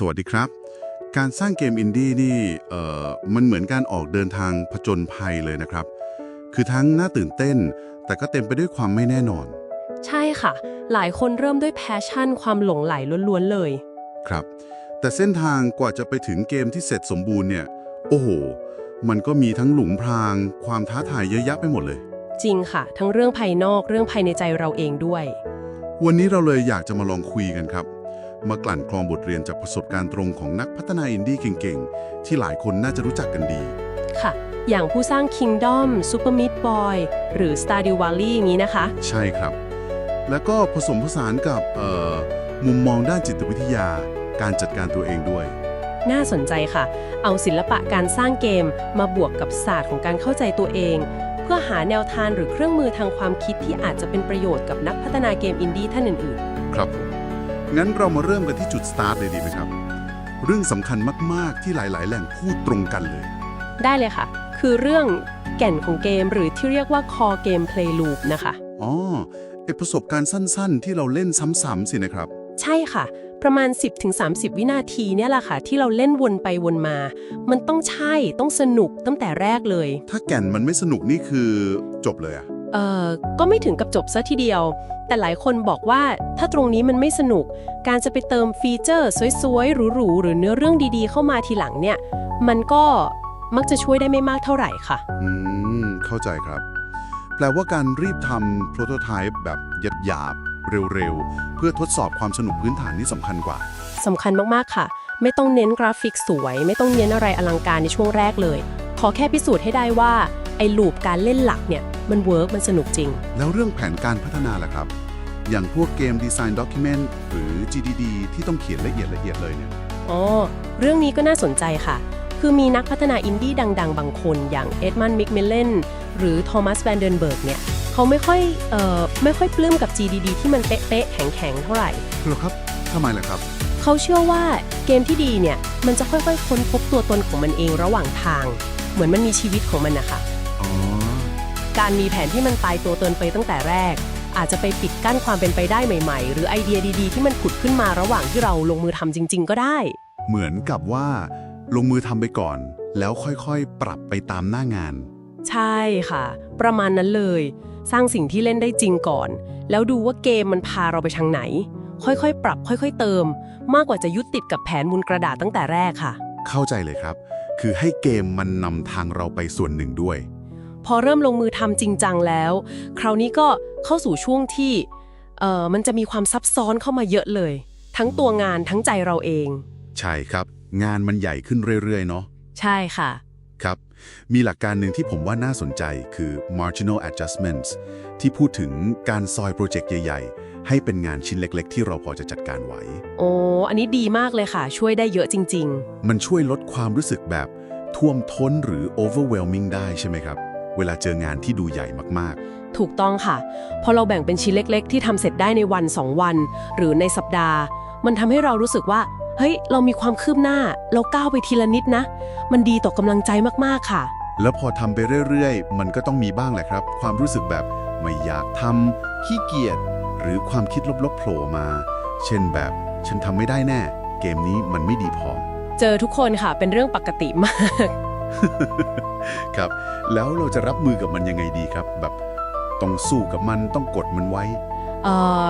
สวัสดีครับ การสร้างเกมอินดี้นี่เอ่อมันเหมือนการออกเดินทางผจญภัยเลยนะครับ คือทั้งน่าตื่นเต้น แต่ก็เต็มไปด้วยความไม่แน่นอน ใช่ค่ะ หลายคนเริ่มด้วยแพชชั่นความหลงไหลล้วนๆเลย ครับ แต่เส้นทางกว่าจะไปถึงเกมที่เสร็จสมบูรณ์เนี่ย โอ้โห มันก็มีทั้งหลุมพราง ความท้าทายเยอะแยะไปหมดเลย จริงค่ะ ทั้งเรื่องภายนอกเรื่องภายในใจเราเองด้วย วันนี้เราเลยอยากจะมาลองคุยกันครับ มากลั่นกรองบทเรียนจากประสบการณ์ตรงของนักพัฒนาอินดี้เก่งๆ ที่หลายคนน่าจะรู้จักกันดี ค่ะ อย่างผู้สร้าง Kingdom Super Meat Boy หรือ Stardew Valley อย่างนี้นะคะ ใช่ครับ แล้วก็ผสมผสานกับเอ่อมุมมองด้านจิตวิทยา การจัดการตัวเองด้วย น่าสนใจค่ะ เอาศิลปะการสร้างเกมมาบวกกับศาสตร์ของการเข้าใจตัวเองเพื่อหาแนวทางหรือเครื่องมือทางความคิดที่อาจจะเป็นประโยชน์กับนักพัฒนาเกมอินดี้ท่านอื่นครับผม งั้นเรามาเริ่มกันที่จุดสตาร์ทเลยดีไหมครับ เรื่องสำคัญมาก ๆ ที่หลาย ๆ แหล่งพูดตรงกันเลยๆได้เลยค่ะ คือเรื่องแก่นของเกมหรือที่เรียกว่า core game play loop นะคะ อ๋อไอประสบการณ์สั้น ๆ ที่เราเล่นซ้ำๆสินะครับ ใช่ค่ะ ประมาณ 10-30 วินาทีเนี่ยแหละค่ะ ที่เราเล่นวนไปวนมา มันต้องใช่ต้องสนุกตั้งแต่แรกเลย ถ้าแก่นมันไม่สนุกนี่คือจบเลยอะ เอ่อก็ไม่ถึงกับจบซะทีเดียว แต่หลายคนบอกว่าถ้าตรงนี้มันไม่สนุก การจะไปเติมฟีเจอร์สวยๆหรูๆหรือเนื้อเรื่องดีๆ เข้ามาทีหลังเนี่ย มันก็มักจะช่วยได้ไม่มากเท่าไหร่ค่ะ อืม เข้าใจครับ แปลว่าการรีบทำโปรโตไทป์แบบหยาบๆเร็วๆ เพื่อทดสอบความสนุกพื้นฐานนี่สำคัญกว่าสำคัญมากๆค่ะ ไม่ต้องเน้นกราฟิกสวย ไม่ต้องเน้นอะไรอลังการในช่วงแรกเลย ขอแค่พิสูจน์ให้ได้ว่า ไอ้ลูปการเล่นหลักเนี่ย มันเวิร์กมันสนุกจริง แล้วเรื่องแผนการพัฒนาล่ะครับ อย่างพวกเกมดีไซน์ด็อกิเมนต์หรือ GDD ที่ต้องเขียนละเอียดละเอียดเลยเนี่ย อ๋อ เรื่องนี้ก็น่าสนใจค่ะ คือมีนักพัฒนาอินดี้ดัง ๆ บางคนอย่างเอ็ดมันมิกเมลเลนหรือโทมัสแวนเดนเบิร์กเนี่ยเขาไม่ค่อยเอ่อไม่ค่อยปลื้มกับ GDD ที่มันเป๊ะๆแข็งๆเท่าไหร่เหรอครับทำไมล่ะครับ เขาเชื่อว่าเกมที่ดีเนี่ยมันจะค่อยๆค้นพบตัวตนของมันเองระหว่างทาง เหมือนมันมีชีวิตของมันนะคะอ๋อ การมีแผนที่มันตายตัวตนไปตั้งแต่แรก อาจจะไปปิดกั้นความเป็นไปได้ใหม่ ๆ หรือไอเดียดีๆ ที่มันผุดขึ้นมาระหว่างที่เราลงมือทำจริง ๆ ก็ได้ เหมือนกับว่า ลงมือทำไปก่อน แล้วค่อยๆ ปรับไปตามหน้างาน ใช่ค่ะ ประมาณนั้นเลย สร้างสิ่งที่เล่นได้จริงก่อน แล้วดูว่าเกมมันพาเราไปทางไหน ค่อยๆ ปรับค่อยๆ เติม มากกว่าจะยึดติดกับแผนบนกระดาษตั้งแต่แรกค่ะ เข้าใจเลยครับ คือให้เกมมันนำทางเราไปส่วนหนึ่งด้วย พอเริ่มลงมือทำจริงจังแล้ว คราวนี้ก็เข้าสู่ช่วงที่เอ่อมันจะมีความซับซ้อนเข้ามาเยอะเลย ทั้งตัวงานทั้งใจเราเอง ใช่ครับ งานมันใหญ่ขึ้นเรื่อย ๆ เนาะใช่ค่ะ ครับ มีหลักการหนึ่งที่ผมว่าน่าสนใจคือ marginal adjustments ที่พูดถึงการซอยโปรเจกต์ใหญ่ ๆ ให้เป็นงานชิ้นเล็ก ๆ ที่เราพอจะจัดการไหวโอ้อันนี้ดีมากเลยค่ะ ช่วยได้เยอะจริงมันช่วยลดความรู้สึกแบบท่วมท้นหรือ overwhelming ได้ใช่ไหมครับ เวลาเจองานที่ดูใหญ่มากๆ ถูกต้องค่ะ พอเราแบ่งเป็นชิ้นเล็ก ๆ ที่ทำเสร็จได้ในวัน 2 วัน หรือในสัปดาห์ มันทำให้เรารู้สึกว่า เฮ้ย เรามีความคืบหน้า เราก้าวไปทีละนิดนะ มันดีต่อกำลังใจมากๆค่ะๆแล้วพอทำไปเรื่อยๆ มันก็ต้องมีบ้างแหละครับ ความรู้สึกแบบไม่อยากทำขี้เกียจหรือความคิดลบๆโผล่มา เช่นแบบ ฉันทำไม่ได้แน่ เกมนี้มันไม่ดีพอ เจอทุกคนค่ะเป็นเรื่องปกติมาก ครับ แล้วเราจะรับมือกับมันยังไงดีครับ แบบต้องสู้กับมันต้องกดมันไว้ เอ่อ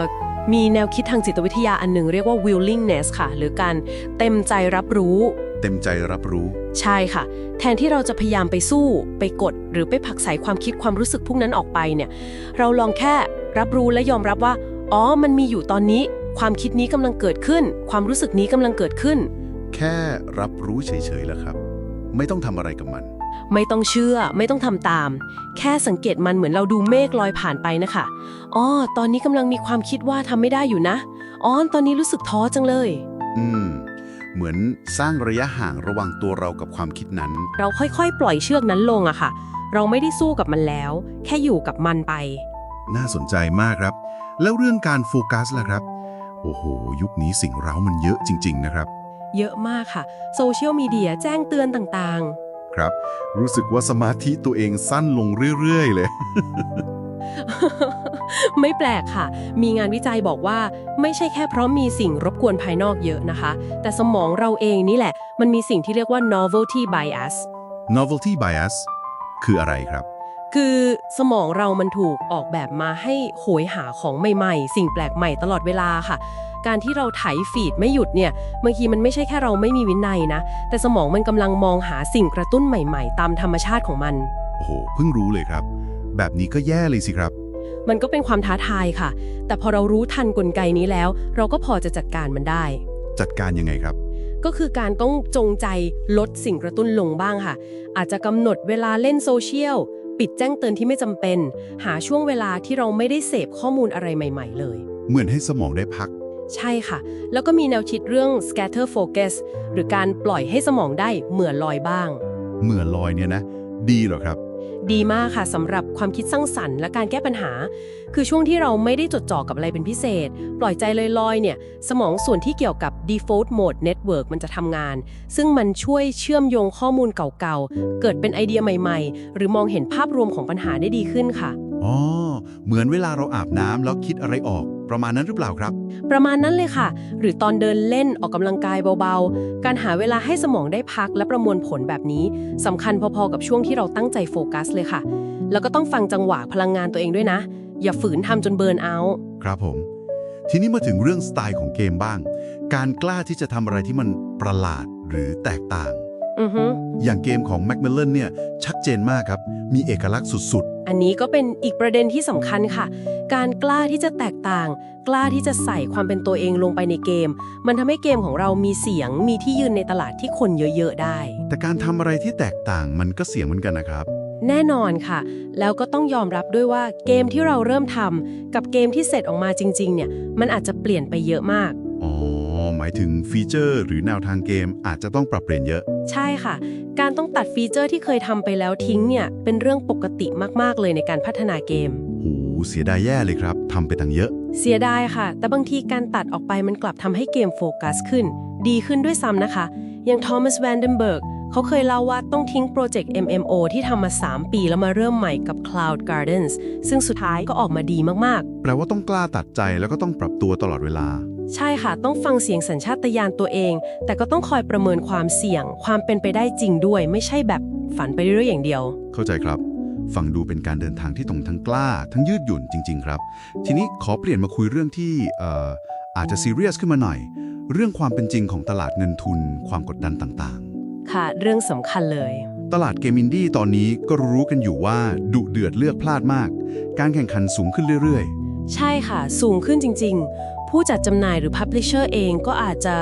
มีแนวคิดทางจิตวิทยาอันหนึ่งเรียกว่า willingness ค่ะ หรือการเต็มใจรับรู้ เต็มใจรับรู้ ใช่ค่ะ แทนที่เราจะพยายามไปสู้ ไปกด หรือไปผลักไสความคิดความรู้สึกพวกนั้นออกไปเนี่ย เราลองแค่รับรู้และยอมรับว่า อ๋อ มันมีอยู่ตอนนี้ ความคิดนี้กำลังเกิดขึ้น ความรู้สึกนี้กำลังเกิดขึ้น แค่รับรู้เฉยๆแล้วครับ ไม่ต้องทำอะไรกับมัน ไม่ต้องเชื่อ ไม่ต้องทำตาม แค่สังเกตมันเหมือนเราดูเมฆลอยผ่านไปนะคะอ๋อตอนนี้กำลังมีความคิดว่าทำไม่ได้อยู่นะอ๋อตอนนี้รู้สึกท้อจังเลย อืม เหมือนสร้างระยะห่างระหว่างตัวเรากับความคิดนั้น เราค่อยๆ ปล่อยเชือกนั้นลงอะค่ะ เราไม่ได้สู้กับมันแล้ว แค่อยู่กับมันไป น่าสนใจมากครับ แล้วเรื่องการโฟกัสล่ะครับ โอ้โห ยุคนี้สิ่งเร้ามันเยอะจริง ๆ นะครับ เยอะมากค่ะ โซเชียลมีเดียแจ้งเตือนต่างครับ รู้สึกว่าสมาธิตัวเองสั้นลงเรื่อยๆ เลยๆไม่แปลกค่ะ มีงานวิจัยบอกว่าไม่ใช่แค่เพราะมีสิ่งรบกวนภายนอกเยอะนะคะ แต่สมองเราเองนี่แหละ มันมีสิ่งที่เรียกว่า novelty bias novelty bias คืออะไรครับ คือสมองเรามันถูกออกแบบมาให้โหยหาของใหม่ๆ สิ่งแปลกใหม่ตลอดเวลาค่ะ การที่เราไถฟีดไม่หยุดเนี่ยบางทีมันไม่ใช่แค่เราไม่มีวินัยนะ แต่สมองมันกำลังมองหาสิ่งกระตุ้นใหม่ๆ ตามธรรมชาติของมัน โอ้โห เพิ่งรู้เลยครับ แบบนี้ก็แย่เลยสิครับ มันก็เป็นความท้าทายค่ะ แต่พอเรารู้ทันกลไกนี้แล้ว เราก็พอจะจัดการมันได้ จัดการยังไงครับก็คือการต้องจงใจลดสิ่งกระตุ้นลงบ้างค่ะ อาจจะกำหนดเวลาเล่นโซเชียล ปิดแจ้งเตือนที่ไม่จำเป็น หาช่วงเวลาที่เราไม่ได้เสพข้อมูลอะไรใหม่ ๆ เลย เหมือนให้สมองได้พัก ใช่ค่ะ แล้วก็มีแนวคิดเรื่อง scatter focus หรือการปล่อยให้สมองได้เหมือนลอยบ้าง เหมือนลอยเนี่ยนะ ดีเหรอครับ ดีมากค่ะสำหรับความคิดสร้างสรรค์และการแก้ปัญหา คือช่วงที่เราไม่ได้จดจ่อกับอะไรเป็นพิเศษ ปล่อยใจลอยๆเนี่ย สมองส่วนที่เกี่ยวกับ default mode network มันจะทำงาน ซึ่งมันช่วยเชื่อมโยงข้อมูลเก่าๆ เกิดเป็นไอเดียใหม่ๆ หรือมองเห็นภาพรวมของปัญหาได้ดีขึ้นค่ะอ๋อเหมือนเวลาเราอาบน้ำแล้วคิดอะไรออก ประมาณนั้นหรือเปล่าครับ ประมาณนั้นเลยค่ะ หรือตอนเดินเล่นออกกำลังกายเบาๆ การหาเวลาให้สมองได้พักและประมวลผลแบบนี้สำคัญพอๆกับช่วงที่เราตั้งใจโฟกัสเลยค่ะ แล้วก็ต้องฟังจังหวะพลังงานตัวเองด้วยนะ อย่าฝืนทำจนเบิร์นเอาท์ครับผม ทีนี้มาถึงเรื่องสไตล์ของเกมบ้าง การกล้าที่จะทำอะไรที่มันประหลาดหรือแตกต่างอือฮึอย่างเกมของ Macmillan เนี่ยชัดเจนมากครับมีเอกลักษณ์สุด อันนี้ก็เป็นอีกประเด็นที่สำคัญค่ะ การกล้าที่จะแตกต่าง กล้าที่จะใส่ความเป็นตัวเองลงไปในเกม มันทำให้เกมของเรามีเสียง มีที่ยืนในตลาดที่คนเยอะ ๆ ได้ๆแต่การทำอะไรที่แตกต่างมันก็เสี่ยงเหมือนกันนะครับ แน่นอนค่ะ แล้วก็ต้องยอมรับด้วยว่าเกมที่เราเริ่มทำกับเกมที่เสร็จออกมาจริง ๆ เนี่ย มันอาจจะเปลี่ยนไปเยอะมากอ๋อ หมายถึงฟีเจอร์ หรือแนวทางเกมอาจจะต้องปรับเปลี่ยนเยอะ ใช่ค่ะ การต้องตัดฟีเจอร์ที่เคยทำไปแล้วทิ้งเนี่ยเป็นเรื่องปกติมากๆเลยในการพัฒนาเกม โห เสียดายแย่เลยครับทำไปตั้งเยอะ เสียดายค่ะ แต่บางทีการตัดออกไปมันกลับทำให้เกมโฟกัสขึ้น ดีขึ้นด้วยซ้ำนะคะ อย่างทอมัสแวนเดนเบิร์กเขาเคยเล่าว่าต้องทิ้งโปรเจกต์ MMO ที่ทำมา 3 ปีแล้วมาเริ่มใหม่กับ Cloud Gardens ซึ่งสุดท้ายก็ออกมาดีมากแปลว่าต้องกล้าตัดใจแล้วก็ต้องปรับตัวตลอดเวลาๆ ใช่ค่ะ ต้องฟังเสียงสัญชาตญาณตัวเอง แต่ก็ต้องคอยประเมินความเสี่ยง ความเป็นไปได้จริงด้วย ไม่ใช่แบบฝันไปเรื่อยๆอย่างเดียว เข้าใจครับ ฟังดูเป็นการเดินทางที่ตรงทั้งกล้า ทั้งยืดหยุ่นจริง ๆ ครับ ทีนี้ขอเปลี่ยนมาคุยเรื่องที่เอ่ออาจจะซีเรียสขึ้นมาหน่อย เรื่องความเป็นจริงของตลาดเงินทุน ความกดดันต่างค่ะ เรื่องสำคัญเลยๆตลาดเกมอินดี้ตอนนี้ก็รู้กันอยู่ว่าดุเดือดเลือกพลาดมาก การแข่งขันสูงขึ้นเรื่อยใช่ค่ะ สูงขึ้นจริง ๆ ผู้จัดจำหน่ายหรือ Publisher เองก็อาจจะ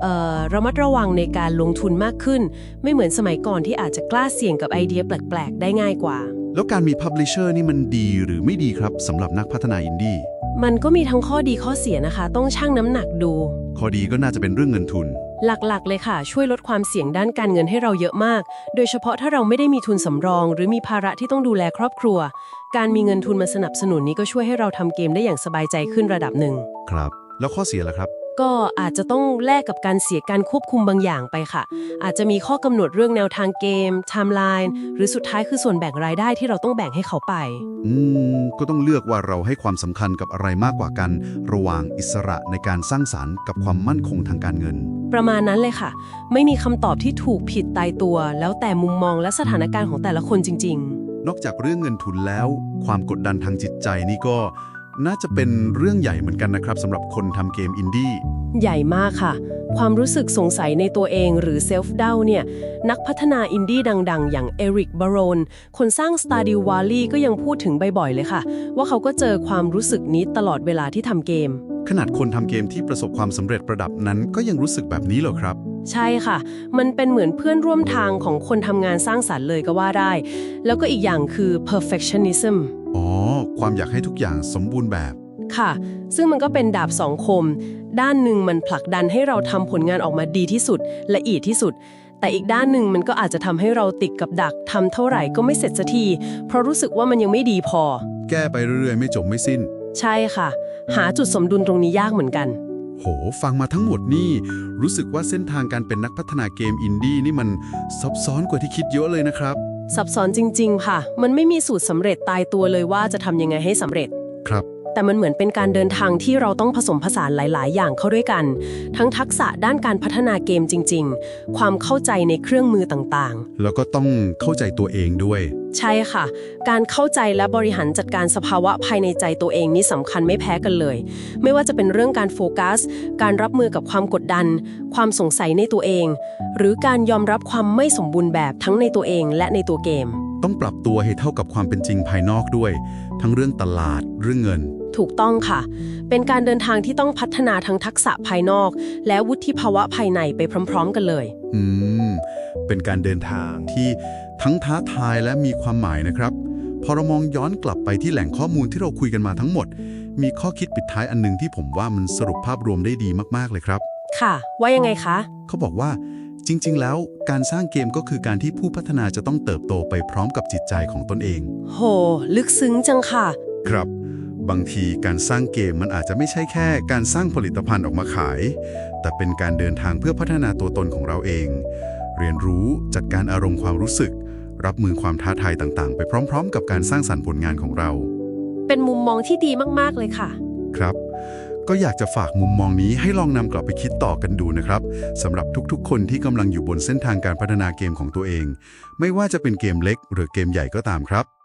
เอ่อระมัดระวังในการลงทุนมากขึ้น ไม่เหมือนสมัยก่อนที่อาจจะกล้าเสี่ยงกับไอเดียแปลก ๆ ได้ง่ายกว่าๆแล้วการมีพับลิเชอร์นี่มันดีหรือไม่ดีครับสำหรับนักพัฒนาอินดี้มันก็มีทั้งข้อดีข้อเสียนะคะ ต้องชั่งน้ำหนักดู ข้อดีก็น่าจะเป็นเรื่องเงินทุน หลักๆ เลยค่ะ ช่วยลดความเสี่ยงด้านการเงินให้เราเยอะมาก โดยเฉพาะถ้าเราไม่ได้มีทุนสำรอง หรือมีภาระที่ต้องดูแลครอบครัว การมีเงินทุนมาสนับสนุนนี้ก็ช่วยให้เราทำเกมได้อย่างสบายใจขึ้นระดับหนึ่งครับ แล้วข้อเสียล่ะครับ ก็อาจจะต้องแลกกับการเสียการควบคุมบางอย่างไปค่ะ อาจจะมีข้อกำหนดเรื่องแนวทางเกมไทม์ไลน์หรือสุดท้ายคือส่วนแบ่งรายได้ที่เราต้องแบ่งให้เขาไป อืม ก็ต้องเลือกว่าเราให้ความสำคัญกับอะไรมากกว่ากัน ระหว่างอิสระในการสร้างสารรค์กับความมั่นคงทางการเงิน ประมาณนั้นเลยค่ะ ไม่มีคำตอบที่ถูกผิดตายตัว แล้วแต่มุมมองและสถานการณ์ของแต่ละคนจริงนอกจากเรื่องเงินทุนแล้ว ความกดดันทางจิตใจนี่ก็ น่าจะเป็นเรื่องใหญ่เหมือนกันนะครับสำหรับคนทำเกมอินดี้ๆใหญ่มากค่ะ ความรู้สึกสงสัยในตัวเองหรือเซลฟ์เดาเนี่ย นักพัฒนาอินดี้ดัง ๆ อย่างเอริกบารอนคนสร้าง Stardew Valley ก็ยังพูดถึงบ่อยๆเลยค่ะ ว่าเขาก็เจอความรู้สึกนี้ตลอดเวลาที่ทำเกม ขนาดคนทำเกมที่ประสบความสำเร็จระดับนั้นก็ยังรู้สึกแบบนี้เหรอครับ ใช่ค่ะ มันเป็นเหมือนเพื่อนร่วมทางของคนทำงานสร้างสรรค์เลยก็ว่าได้ แล้วก็อีกอย่างคือ perfectionism อ๋อ ความอยากให้ทุกอย่างสมบูรณ์แบบ ค่ะ ซึ่งมันก็เป็นดาบสองคม ด้านหนึ่งมันผลักดันให้เราทำผลงานออกมาดีที่สุด ละเอียดที่สุด แต่อีกด้านหนึ่งมันก็อาจจะทำให้เราติดกับดักทำเท่าไหร่ก็ไม่เสร็จสักที เพราะรู้สึกว่ามันยังไม่ดีพอ แก้ไปเรื่อยๆ ไม่จบไม่สิ้น ใช่ค่ะ หาจุดสมดุลตรงนี้ยากเหมือนกัน โห ฟังมาทั้งหมดนี่ รู้สึกว่าเส้นทางการเป็นนักพัฒนาเกมอินดี้นี่มันซับซ้อนกว่าที่คิดเยอะเลยนะครับ ซับซ้อนจริง ๆ ค่ะ มันไม่มีสูตรสำเร็จตายตัวเลยว่าจะทำยังไงให้สำเร็จ ครับ แต่มันเหมือนเป็นการเดินทางที่เราต้องผสมผสานหลาย ๆ อย่างเข้าด้วยกัน ทั้งทักษะด้านการพัฒนาเกมจริง ๆ ความเข้าใจในเครื่องมือต่างแล้วก็ต้องเข้าใจตัวเองด้วยๆใช่ค่ะ การเข้าใจและบริหารจัดการสภาวะภายในใจตัวเองนี่สำคัญไม่แพ้กันเลย ไม่ว่าจะเป็นเรื่องการโฟกัส การรับมือกับความกดดัน ความสงสัยในตัวเอง หรือการยอมรับความไม่สมบูรณ์แบบทั้งในตัวเองและในตัวเกม ต้องปรับตัวให้เท่ากับความเป็นจริงภายนอกด้วย ทั้งเรื่องตลาดเรื่องเงิน ถูกต้องค่ะ เป็นการเดินทางที่ต้องพัฒนาทั้งทักษะภายนอก และวุฒิภาวะภายในไปพร้อม ๆ กันเลย อืม เป็นการเดินทางที่ทั้งท้าทายและมีความหมายนะครับ พอเรามองย้อนกลับไปที่แหล่งข้อมูลที่เราคุยกันมาทั้งหมด มีข้อคิดปิดท้ายอันหนึงที่ผมว่ามันสรุปภาพรวมได้ดีมากๆเลยครับ ค่ะ ว่ายังไงคะ เขาบอกว่า จริงๆ แล้วการสร้างเกมก็คือการที่ผู้พัฒนาจะต้องเติบโตไปพร้อมกับจิตใจของตนเอง โห ลึกซึ้งจังค่ะ ครับ บางทีการสร้างเกมมันอาจจะไม่ใช่แค่ การสร้างผลิตภัณฑ์ออกมาขาย แต่เป็นการเดินทางเพื่อพัฒนาตัวตนของเราเอง เรียนรู้จัดการอารมณ์ความรู้สึก รับมือความท้าทายต่างๆ ไปพร้อม ๆ กับการสร้างสรรค์ผลงานของเรา เป็นมุมมองที่ดีมากๆเลยค่ะ ครับ ก็อยากจะฝากมุมมองนี้ให้ลองนำกลับไปคิดต่อกันดูนะครับสำหรับทุกๆ คนที่กำลังอยู่บนเส้นทางการพัฒนาเกมของตัวเอง ไม่ว่าจะเป็นเกมเล็กหรือเกมใหญ่ก็ตามครับ